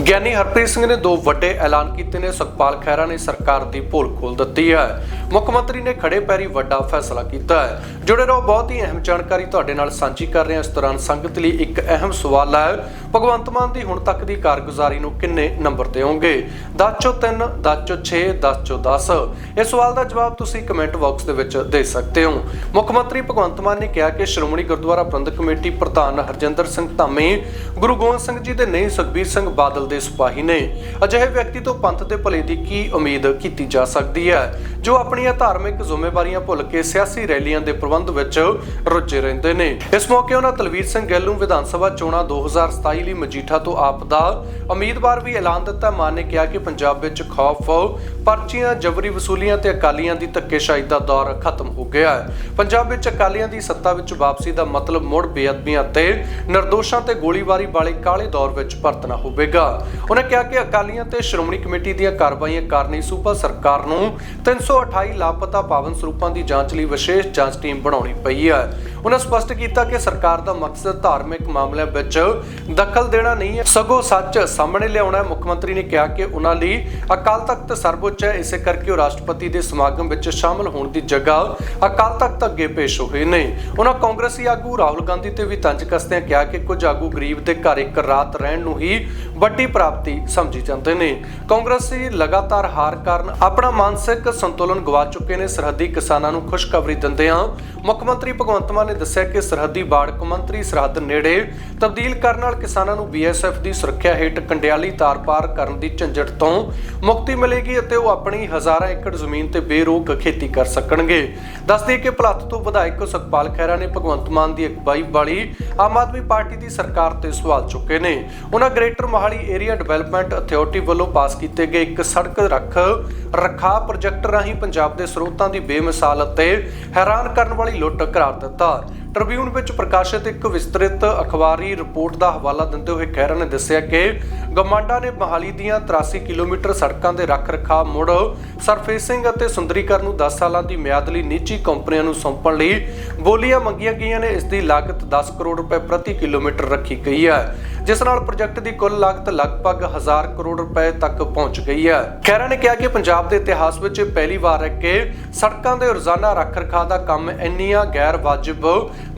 ਗਿਆਨੀ ਹਰਪ੍ਰੀਤ ਸਿੰਘ ਨੇ ਦੋ ਵੱਡੇ ਐਲਾਨ ਕੀਤੇ ਨੇ। ਸੁਖਪਾਲ ਖਹਿਰਾ ਨੇ ਸਰਕਾਰ ਦੀ ਭੁੱਲ ਖੋਲ ਦਿੱਤੀ ਹੈ। ਮੁੱਖ ਮੰਤਰੀ ਨੇ ਖੜੇ ਪੈਰੀ ਵੱਡਾ ਫੈਸਲਾ ਕੀਤਾ ਹੈ। ਜੁੜੇ ਰਹੋ ਬਹੁਤ ਹੀ ਅਹਿਮ ਜਾਣਕਾਰੀ ਤੁਹਾਡੇ ਨਾਲ ਸਾਂਝੀ ਕਰ ਰਹੇ ਹਾਂ। ਇਸ ਦੌਰਾਨ ਸੰਗਤ ਲਈ ਇੱਕ ਅਹਿਮ ਸਵਾਲ ਹੈ। ਭਗਵੰਤ ਮਾਨ ਦੀ ਹੁਣ ਤੱਕ ਦੀ ਕਾਰਗੁਜ਼ਾਰੀ ਨੂੰ ਕਿੰਨੇ ਨੰਬਰ ਦੇਵੋਗੇ? 10 ਚੋਂ 3 10 ਚੋਂ 6 10 ਚੋਂ 10 ਇਸ ਸਵਾਲ ਦਾ ਜਵਾਬ ਤੁਸੀਂ ਕਮੈਂਟ ਬਾਕਸ ਦੇ ਵਿੱਚ ਦੇ ਸਕਦੇ ਹੋ। ਮੁੱਖ ਮੰਤਰੀ ਭਗਵੰਤ ਮਾਨ ਨੇ ਕਿਹਾ ਕਿ ਸ਼੍ਰੋਮਣੀ ਗੁਰਦੁਆਰਾ ਪ੍ਰਬੰਧਕ ਕਮੇਟੀ ਪ੍ਰਧਾਨ ਹਰਜਿੰਦਰ ਸਿੰਘ ਧਾਮੀ, ਗੁਰੂ ਗੋਬਿੰਦ ਸਿੰਘ ਜੀ ਦੇ ਨਹੀਂ ਸੁਖਬੀਰ ਸਿੰਘ ਬਾਦਲ ਦੇ ਸਿਪਾਹੀ ਨੇ। ਅਜਿਹੇ ਵਿਅਕਤੀ ਤੋਂ ਪੰਥ ਦੇ ਭਲੇ ਦੀ ਕੀ ਉਮੀਦ ਕੀਤੀ ਜਾ ਸਕਦੀ ਹੈ? ਜੋ ਆਪਣੀਆਂ ਧਾਰਮਿਕ ਜ਼ਿੰਮੇਵਾਰੀਆਂ ਭੁੱਲ ਕੇ ਸਿਆਸੀ ਰੈਲੀਆਂ ਦੇ ਪ੍ਰਬੰਧ ਵਿੱਚ ਰੁੱਝੇ ਰਹਿੰਦੇ ਨੇ। ਇਸ ਮੌਕੇ ਉਹਨਾਂ ਤਲਵੀਰ ਸਿੰਘ ਗਿੱਲ ਨੂੰ ਵਿਧਾਨ ਸਭਾ ਚੋਣਾਂ 2027 ਲਈ ਮਜੀਠਾ ਤੋਂ ਆਪ ਦਾ ਉਮੀਦਵਾਰ ਵੀ ਐਲਾਨ ਦਿੱਤਾ। ਮਾਨ ਨੇ ਕਿਹਾ ਕਿ ਪੰਜਾਬ ਵਿੱਚ ਖੌਫ, ਪਰਚੀਆਂ, ਜਬਰੀ ਵਸੂਲੀਆਂ ਤੇ ਅਕਾਲੀਆਂ ਦੀ ਧੱਕੇਸ਼ਾਹੀ ਦਾ ਦੌਰ ਖਤਮ ਹੋ ਗਿਆ ਹੈ। ਪੰਜਾਬ ਵਿੱਚ ਅਕਾਲੀਆਂ ਦੀ ਸੱਤਾ ਵਿੱਚ ਵਾਪਸੀ ਦਾ ਮਤਲਬ ਮੁੜ ਬੇਅਦਬੀਆਂ ਤੇ ਨਿਰਦੋਸ਼ਾਂ ਤੇ ਗੋਲੀਬਾਰੀ ਵਾਲੇ ਕਾਲੇ ਦੌਰ ਵਿੱਚ ਪਰਤਣਾ ਹੋਵੇਗਾ। ਉਹਨਾਂ ਕਿਹਾ ਕਿ ਅਕਾਲੀਆਂ ਤੇ ਸ਼੍ਰੋਮਣੀ ਕਮੇਟੀ ਦੀਆਂ ਕਾਰਵਾਈਆਂ ਕਾਰਨ ਹੀ ਸੂਬਾ ਸਰਕਾਰ ਨੂੰ 328 ਲਾਪਤਾ ਪਾਵਨ ਸਰੂਪਾਂ ਦੀ ਜਾਂਚ ਲਈ ਵਿਸ਼ੇਸ਼ ਜਾਂਚ ਟੀਮ ਬਣਾਉਣੀ ਪਈ ਹੈ। ਉਹਨਾਂ ਸਪਸ਼ਟ ਕੀਤਾ ਕਿ ਸਰਕਾਰ ਦਾ ਮਕਸਦ ਧਾਰਮਿਕ ਮਾਮਲਿਆਂ ਵਿੱਚ ਦਖਲ ਦੇਣਾ ਨਹੀਂ ਹੈ। ਸਗੋਂ ਸੱਚ ਸਾਹਮਣੇ ਲਿਆਉਣਾ ਹੈ। ਮੁੱਖ ਮੰਤਰੀ ਨੇ ਕਿਹਾ ਕਿ ਉਹਨਾਂ ਲਈ ਅਕਾਲ ਤਖਤ ਸਰਵਉੱਚ ਹੈ। ਇਸੇ ਕਰਕੇ ਉਹ ਰਾਸ਼ਟਰਪਤੀ ਦੇ ਸਮਾਗਮ ਵਿੱਚ ਸ਼ਾਮਲ ਹੋਣ ਦੀ ਜਗ੍ਹਾ ਅਕਾਲ ਤਖਤ ਅੱਗੇ ਪੇਸ਼ ਹੋਏ ਨੇ। ਉਹਨਾਂ ਕਾਂਗਰਸੀ ਆਗੂ ਰਾਹੁਲ ਗਾਂਧੀ ਤੇ ਵੀ ਤੰਜ ਕਸਦਿਆਂ ਕਿਹਾ ਕਿ ਕੁਝ ਆਗੂ ਗਰੀਬ ਦੇ ਘਰ ਇੱਕ ਰਾਤ ਰਹਿਣ ਨੂੰ ਹੀ ਵੱਡੀ ਪ੍ਰਾਪਤੀ ਸਮਝੀ ਜਾਂਦੇ ਨੇ। ਕਾਂਗਰਸੀ ਲਗਾਤਾਰ ਹਾਰ ਕਾਰਨ ਆਪਣਾ ਮਾਨਸਿਕ ਸੰਤੁਲਨ ਗਵਾ ਚੁੱਕੇ ਨੇ। ਸਰਹੱਦੀ ਕਿਸਾਨਾਂ ਨੂੰ ਖੁਸ਼ਖਬਰੀ ਦਿੰਦਿਆਂ ਮੁੱਖ ਮੰਤਰੀ ਭਗਵੰਤ ਮਾਨ ਨੇ ਦੱਸਿਆ ਕਿ ਸਰਹੱਦੀ ਬਾੜ ਕੌਮਾਂਤਰੀ ਸਰਹੱਦ ਨੇੜੇ ਤਬਦੀਲ ਕਰਨ ਨਾਲ ਕਿਸਾਨਾਂ ਨੂੰ ਬੀਐਸਐਫ ਦੀ ਸੁਰੱਖਿਆ ਹੇਠ ਕੰਡਿਆਲੀ ਤਾਰ ਪਾਰ ਕਰਨ ਦੀ ਝੰਜਟ ਤੋਂ ਮੁਕਤੀ ਮਿਲੇਗੀ ਅਤੇ ਉਹ ਆਪਣੀ ਹਜ਼ਾਰਾਂ ਏਕੜ ਜ਼ਮੀਨ ਤੇ ਬੇਰੋਕ ਖੇਤੀ ਕਰ ਸਕਣਗੇ। ਦੱਸਦੇ ਕਿ ਭਲੱਤ ਤੋਂ ਵਿਧਾਇਕ ਸੁਖਪਾਲ ਖਹਿਰਾ ਨੇ ਭਗਵੰਤ ਮਾਨ ਦੀ ਅਗਵਾਈ ਵਾਲੀ ਆਮ ਆਦਮੀ ਪਾਰਟੀ ਦੀ ਸਰਕਾਰ ਤੇ ਸਵਾਲ ਚੁੱਕੇ ਨੇ। ਉਹਨਾਂ greater Mohali area development authority ਵੱਲੋਂ ਪਾਸ ਕੀਤੇ ਗਏ ਇੱਕ ਸੜਕ ਰੱਖ ਰੱਖਾ ਪ੍ਰੋਜੈਕਟ ਰਾਹੀਂ ਪੰਜਾਬ ਦੇ ਸਰੋਤਾਂ ਦੀ ਬੇਮਿਸਾਲ ਅਤੇ ਹੈਰਾਨ ਕਰਨ ਵਾਲੀ ਲੁੱਟ ਕਰਾਰ ਦਿੱਤਾ। ਟ੍ਰਿਬਿਊਨ ਵਿੱਚ ਪ੍ਰਕਾਸ਼ਿਤ ਇੱਕ ਵਿਸਤ੍ਰਿਤ ਅਖਬਾਰੀ ਰਿਪੋਰਟ ਦਾ ਹਵਾਲਾ ਦਿੰਦੇ ਹੋਏ ਖਹਿਰਾ ਨੇ ਦੱਸਿਆ ਕਿ ਗਮਾਂਡਾ ਨੇ ਮਹਾਲੀ ਦੀਆਂ 83 ਕਿਲੋਮੀਟਰ ਸੜਕਾਂ ਦੇ ਰੱਖ ਰਖਾਅ ਮੁੜ ਸਰਫੇਸਿੰਗ ਅਤੇ ਸੁੰਦਰੀਕਰਨ ਨੂੰ 10 ਸਾਲਾਂ ਦੀ ਮਿਆਦ ਲਈ ਨਿੱਜੀ ਕੰਪਨੀਆਂ ਨੂੰ ਸੌਂਪਣ ਲਈ ਬੋਲੀਆਂ ਮੰਗੀਆਂ ਗਈਆਂ ਨੇ। ਇਸ ਦੀ ਲਾਗਤ 10 ਕਰੋੜ ਰੁਪਏ ਪ੍ਰਤੀ ਕਿਲੋਮੀਟਰ ਰੱਖੀ ਗਈ ਹੈ। ਜਿਸ ਨਾਲ ਪ੍ਰੋਜੈਕਟ ਦੀ ਕੁੱਲ ਲਾਗਤ ਲਗਭਗ 1000 ਕਰੋੜ ਰੁਪਏ ਤੱਕ ਪਹੁੰਚ ਗਈ ਹੈ। ਖਹਿਰਾ ਨੇ ਕਿਹਾ ਕਿ ਪੰਜਾਬ ਦੇ ਇਤਿਹਾਸ ਵਿੱਚ ਪਹਿਲੀ ਵਾਰ ਹੈ ਕਿ ਸੜਕਾਂ ਦੇ ਰੋਜ਼ਾਨਾ ਰੱਖ ਰਖਾਅ ਦਾ ਕੰਮ ਇੰਨੀਆਂ ਗੈਰ ਵਾਜਿਬ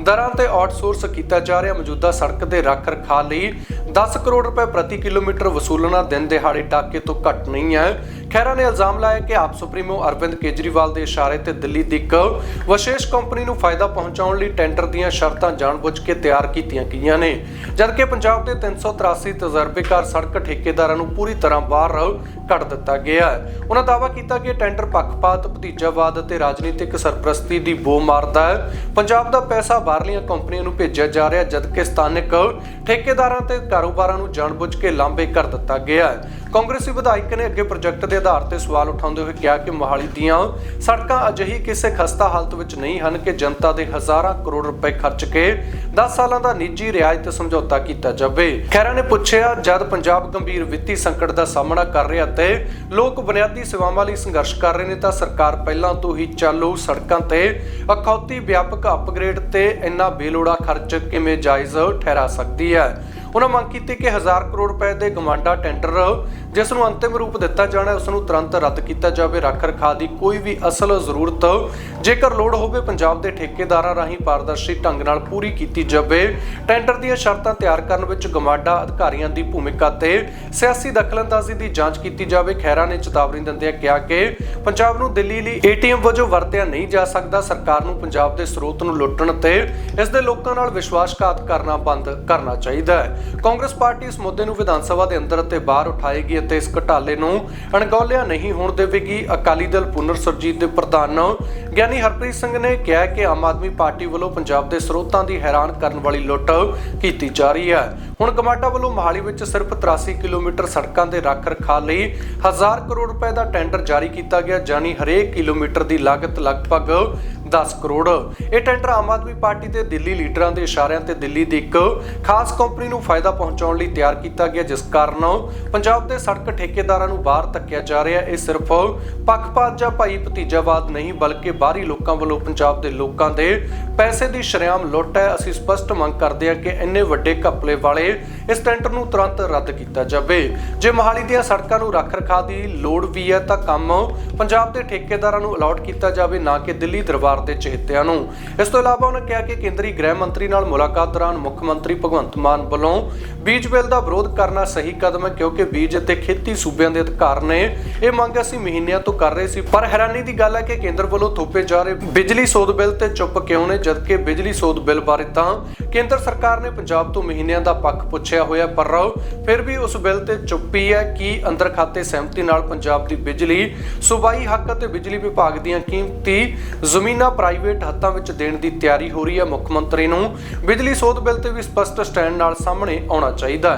ਦਰਾਂ ਤੇ ਆਊਟਸੋਰਸ ਕੀਤਾ ਜਾ ਰਿਹਾ, ਮੌਜੂਦਾ ਸੜਕ ਦੇ ਰੱਖ ਰਖਾਅ ਲਈ 10 ਕਰੋੜ ਰੁਪਏ ਪ੍ਰਤੀ ਕਿਲੋਮੀਟਰ ਵਸੂਲਣਾ ਦਿਨ ਦਿਹਾੜੇ ਟਾਕੇ ਤੋਂ ਘੱਟ ਨਹੀਂ ਹੈ। ਖਹਿਰਾ ਨੇ ਇਲਜ਼ਾਮ ਲਾਇਆ ਕਿ ਆਪ ਸੁਪਰੀਮੋ ਅਰਵਿੰਦ ਕੇਜਰੀਵਾਲ ਦੇ ਇਸ਼ਾਰੇ ਤੇ ਦਿੱਲੀ ਦੀ ਇੱਕ ਵਿਸ਼ੇਸ਼ ਕੰਪਨੀ ਨੂੰ ਫਾਇਦਾ ਪਹੁੰਚਾਉਣ ਲਈ ਟੈਂਡਰ ਦੀਆਂ ਸ਼ਰਤਾਂ ਜਾਣਬੁੱਝ ਕੇ ਤਿਆਰ ਕੀਤੀਆਂ ਗਈਆਂ ਨੇ। ਜਦਕਿ ਪੰਜਾਬ ਦੇ 383 ਤਜਰਬੇਕਾਰ ਸੜਕ ਠੇਕੇਦਾਰਾਂ ਨੂੰ ਪੂਰੀ ਤਰ੍ਹਾਂ ਬਾਹਰ ਕੱਢ ਦਿੱਤਾ ਗਿਆ ਹੈ। ਉਹਨਾਂ ਦਾਅਵਾ ਕੀਤਾ ਕਿ ਟੈਂਡਰ ਪੱਖਪਾਤ, ਭਤੀਜਾਵਾਦ ਅਤੇ ਰਾਜਨੀਤਿਕ ਸਰਪ੍ਰਸਤੀ ਦੀ ਬੋ ਮਾਰਦਾ ਹੈ। ਪੰਜਾਬ ਦਾ ਪੈਸਾ ਬਾਹਰਲੀਆਂ ਕੰਪਨੀਆਂ ਨੂੰ ਭੇਜਿਆ ਜਾ ਰਿਹਾ ਜਦਕਿ ਸਥਾਨਕ ਠੇਕੇਦਾਰਾਂ ਤੇ ਕਾਰੋਬਾਰਾਂ ਨੂੰ ਜਾਣਬੁੱਝ ਕੇ ਲਾਂਭੇ ਕਰ ਦਿੱਤਾ ਗਿਆ ਹੈ। ਕਾਂਗਰਸੀ ਵਿਧਾਇਕ ਨੇ ਅੱਗੇ ਪ੍ਰੋਜੈਕਟ ਦੇ ਆਧਾਰ ਤੇ ਸਵਾਲ ਉਠਾਉਂਦੇ ਹੋਏ ਕਿਹਾ ਕਿ ਮੋਹਾਲੀ ਦੀਆਂ ਸੜਕਾਂ ਅਜਿਹੀ ਕਿਸੇ ਖਸਤਾ ਹਾਲਤ ਵਿੱਚ ਨਹੀਂ ਹਨ ਕਿ ਜਨਤਾ ਦੇ ਹਜ਼ਾਰਾਂ ਕਰੋੜ ਰੁਪਏ ਖਰਚ ਕੇ 10 ਸਾਲਾਂ ਦਾ ਨਿੱਜੀ ਰਿਆਇਤ ਸਮਝੌਤਾ ਕੀਤਾ ਜਾਵੇ। ਖੈਰਾ ਨੇ ਪੁੱਛਿਆ, ਜਦ ਪੰਜਾਬ ਗੰਭੀਰ ਵਿੱਤੀ ਸੰਕਟ ਦਾ ਸਾਹਮਣਾ ਕਰ ਰਿਹਾ ਤੇ ਲੋਕ ਬੁਨਿਆਦੀ ਸੇਵਾਵਾਂ ਲਈ ਸੰਘਰਸ਼ ਕਰ ਰਹੇ ਨੇ ਤਾਂ ਸਰਕਾਰ ਪਹਿਲਾਂ ਤੋਂ ਹੀ ਚਾਲੂ ਸੜਕਾਂ ਤੇ ਅਖੌਤੀ ਵਿਆਪਕ ਅਪਗ੍ਰੇਡ ਤੇ ਇੰਨਾ ਬੇਲੋੜਾ ਖਰਚ ਕਿਵੇਂ ਜਾਇਜ਼ ਠਹਿਰਾ ਸਕਦੀ ਹੈ? ਉਹਨਾਂ ਮੰਗ ਕੀਤੀ ਕਿ 1000 ਕਰੋੜ ਰੁਪਏ ਦੇ ਗਮਾਂਡਾ ਟੈਂਡਰ ਜਿਸ ਨੂੰ ਅੰਤਿਮ ਰੂਪ ਦਿੱਤਾ ਜਾਣਾ ਉਸ ਨੂੰ ਤੁਰੰਤ ਰੱਦ ਕੀਤਾ ਜਾਵੇ, ਰੱਖ ਰਖਾਅ ਦੀ ਕੋਈ ਵੀ ਅਸਲ ਜ਼ਰੂਰਤ ਜੇਕਰ ਲੋੜ ਹੋਵੇ, ਪੰਜਾਬ ਦੇ ਠੇਕੇਦਾਰਾਂ ਰਾਹੀਂ ਪਾਰਦਰਸ਼ੀ ਢੰਗ ਨਾਲ ਪੂਰੀ ਕੀਤੀ ਜਾਵੇ। ਟੈਂਡਰ ਦੀਆਂ ਸ਼ਰਤਾਂ ਤਿਆਰ ਕਰਨ ਵਿੱਚ ਗਮਾਂਡਾ ਅਧਿਕਾਰੀਆਂ ਦੀ ਭੂਮਿਕਾ ਤੇ ਸਿਆਸੀ ਦਖਲਅੰਦਾਜ਼ੀ ਦੀ ਜਾਂਚ ਕੀਤੀ ਜਾਵੇ। ਖੈਰਾ ਨੇ ਚੇਤਾਵਨੀ ਦਿੰਦਿਆਂ ਕਿਹਾ ਕਿ ਪੰਜਾਬ ਨੂੰ ਦਿੱਲੀ ਲਈ ਏਟੀਐਮ ਵਜੋਂ ਵਰਤਿਆ ਨਹੀਂ ਜਾ ਸਕਦਾ। ਸਰਕਾਰ ਨੂੰ ਪੰਜਾਬ ਦੇ ਸਰੋਤ ਨੂੰ ਲੁੱਟਣ ਤੇ ਇਸ ਦੇ ਲੋਕਾਂ ਨਾਲ ਵਿਸ਼ਵਾਸਘਾਤ ਕਰਨਾ ਬੰਦ ਕਰਨਾ ਚਾਹੀਦਾ ਹੈ। ਕਾਂਗਰਸ ਪਾਰਟੀ ਇਸ ਮੁੱਦੇ ਨੂੰ ਵਿਧਾਨ ਸਭਾ ਦੇ ਅੰਦਰ ਅਤੇ ਬਾਹਰ ਉਠਾਏਗੀ ਅਤੇ ਇਸ ਘਟਾਲੇ ਨੂੰ ਅਣਗੌਲਿਆ ਨਹੀਂ ਹੋਣ ਦੇਵੇਗੀ। ਅਕਾਲੀ ਦਲ ਪੁਨਰ ਸੁਰਜੀਤ ਦੇ ਪ੍ਰਧਾਨ ਗਿਆਨੀ ਹਰਪ੍ਰੀਤ ਸਿੰਘ ਨੇ ਕਿਹਾ ਕਿ ਆਮ ਆਦਮੀ ਪਾਰਟੀ ਵੱਲੋਂ ਪੰਜਾਬ ਦੇ ਸਰੋਤਾਂ ਦੀ ਹੈਰਾਨ ਕਰਨ ਵਾਲੀ ਲੁੱਟ ਕੀਤੀ ਜਾ ਰਹੀ ਹੈ। ਹੁਣ ਗਮਾਟਾ ਵੱਲੋਂ ਮੋਹਾਲੀ ਵਿੱਚ ਸਿਰਫ 83 ਕਿਲੋਮੀਟਰ ਸੜਕਾਂ ਦੇ ਰੱਖ ਰਖਾਅ ਲਈ 1000 ਕਰੋੜ ਰੁਪਏ ਦਾ ਟੈਂਡਰ ਜਾਰੀ ਕੀਤਾ ਗਿਆ ਜਾਨੀ ਹਰੇਕ ਕਿਲੋਮੀਟਰ ਦੀ ਲਾਗਤ ਲਗਭਗ 10 ਕਰੋੜ। ਇਹ ਟੈਂਡਰ ਆਮ ਆਦਮੀ ਪਾਰਟੀ ਤੇ ਦਿੱਲੀ ਲੀਡਰਾਂ ਦੇ ਇਸ਼ਾਰਿਆਂ ਤੇ ਦਿੱਲੀ ਦੀ ਇੱਕ ਖਾਸ ਕੰਪਨੀ ਨੂੰ ਫਾਇਦਾ ਪਹੁੰਚਾਉਣ ਲਈ ਤਿਆਰ ਕੀਤਾ ਗਿਆ, ਜਿਸ ਕਾਰਨ ਪੰਜਾਬ ਦੇ ਸੜਕ ਠੇਕੇਦਾਰਾਂ ਨੂੰ ਬਾਹਰ ਧੱਕਿਆ ਜਾ ਰਿਹਾ। ਇਹ ਸਿਰਫ ਪੱਖਪਾਤ ਜਾਂ ਭਾਈ ਭਤੀਜਾਵਾਦ ਨਹੀਂ, ਬਲਕਿ ਬਾਹਰੀ ਲੋਕਾਂ ਵੱਲੋਂ ਪੰਜਾਬ ਦੇ ਲੋਕਾਂ ਦੇ ਪੈਸੇ ਦੀ ਸ਼ਰੇਆਮ ਲੁੱਟ ਹੈ। ਅਸੀਂ ਸਪਸ਼ਟ ਮੰਗ ਕਰਦੇ ਹਾਂ ਕਿ ਇੰਨੇ ਵੱਡੇ ਘਪਲੇ ਵਾਲੇ ਇਸ ਟੈਂਡਰ ਨੂੰ ਤੁਰੰਤ ਰੱਦ ਕੀਤਾ ਜਾਵੇ। ਜੇ ਮੋਹਾਲੀ ਦੀਆਂ ਸੜਕਾਂ ਨੂੰ ਰੱਖ ਰਖਾ ਦੀ ਲੋੜ ਵੀ ਹੈ, ਤਾਂ ਕੰਮ ਪੰਜਾਬ ਦੇ ਠੇਕੇਦਾਰਾਂ ਨੂੰ ਅਲਾਟ ਕੀਤਾ ਜਾਵੇ, ਨਾ ਕਿ ਦਿੱਲੀ ਦਰਬਾਰ ਦੇ ਚਹੇਤਿਆਂ ਨੂੰ। ਇਸ ਤੋਂ ਇਲਾਵਾ ਉਹਨਾਂ ਕਿਹਾ ਕਿ ਕੇਂਦਰੀ ਗ੍ਰਹਿ ਮੰਤਰੀ ਨਾਲ ਮੁਲਾਕਾਤ ਦੌਰਾਨ ਮੁੱਖ ਮੰਤਰੀ ਭਗਵੰਤ ਮਾਨ ਵੱਲੋਂ ਬੀਜ ਬਿੱਲ ਦਾ ਵਿਰੋਧ ਕਰਨਾ ਸਹੀ ਕਦਮ ਹੈ, ਕਿਉਂਕਿ ਬੀਜ ਅਤੇ ਖੇਤੀ ਸੂਬਿਆਂ ਦੇ ਅਧਿਕਾਰ ਨੇ ਇਹ ਮੰਗ ਅਸੀਂ ਮਹੀਨਿਆਂ ਤੋਂ ਕਰ ਰਹੇ ਸੀ। ਪਰ ਹੈਰਾਨੀ ਦੀ ਗੱਲ ਹੈ ਕਿ ਕੇਂਦਰ ਵੱਲੋਂ ਥੋਪੇ ਜਾ ਰਹੇ ਬਿਜਲੀ ਸੋਧ ਬਿੱਲ ਤੇ ਚੁੱਪ ਕਿਉਂ ਨੇ? ਜਦਕਿ ਬਿਜਲੀ ਸੋਧ ਬਿੱਲ ਬਾਰੇ ਤਾਂ ਕੇਂਦਰ ਸਰਕਾਰ ਨੇ ਪੰਜਾਬ ਤੋਂ ਮਹੀਨਿਆਂ ਦਾ ਪੱਖ ਪੁੱਛਿਆ ਹੋਇਆ, ਪਰ ਫਿਰ ਵੀ ਉਸ ਬਿੱਲ ਤੇ ਚੁੱਪੀ ਹੈ। ਕਿ ਅੰਦਰ ਖਾਤੇ ਸਹਿਮਤੀ ਨਾਲ ਪੰਜਾਬ ਦੀ ਬਿਜਲੀ, ਸੂਬਾਈ ਹੱਕ ਅਤੇ ਬਿਜਲੀ ਵਿਭਾਗ ਦੀਆਂ ਕੀਮਤੀ ਜ਼ਮੀਨਾਂ ਪ੍ਰਾਈਵੇਟ ਹੱਥਾਂ ਵਿੱਚ ਦੇਣ ਦੀ ਤਿਆਰੀ ਹੋ ਰਹੀ ਹੈ, ਮੁੱਖ ਮੰਤਰੀ ਨੂੰ ਬਿਜਲੀ ਸੋਧ ਬਿੱਲ ਤੇ ਵੀ ਸਪਸ਼ਟ ਸਟੈਂਡ ਨਾਲ ਸਾਹਮਣੇ ਆਉਣਾ ਚਾਹੀਦਾ ਹੈ।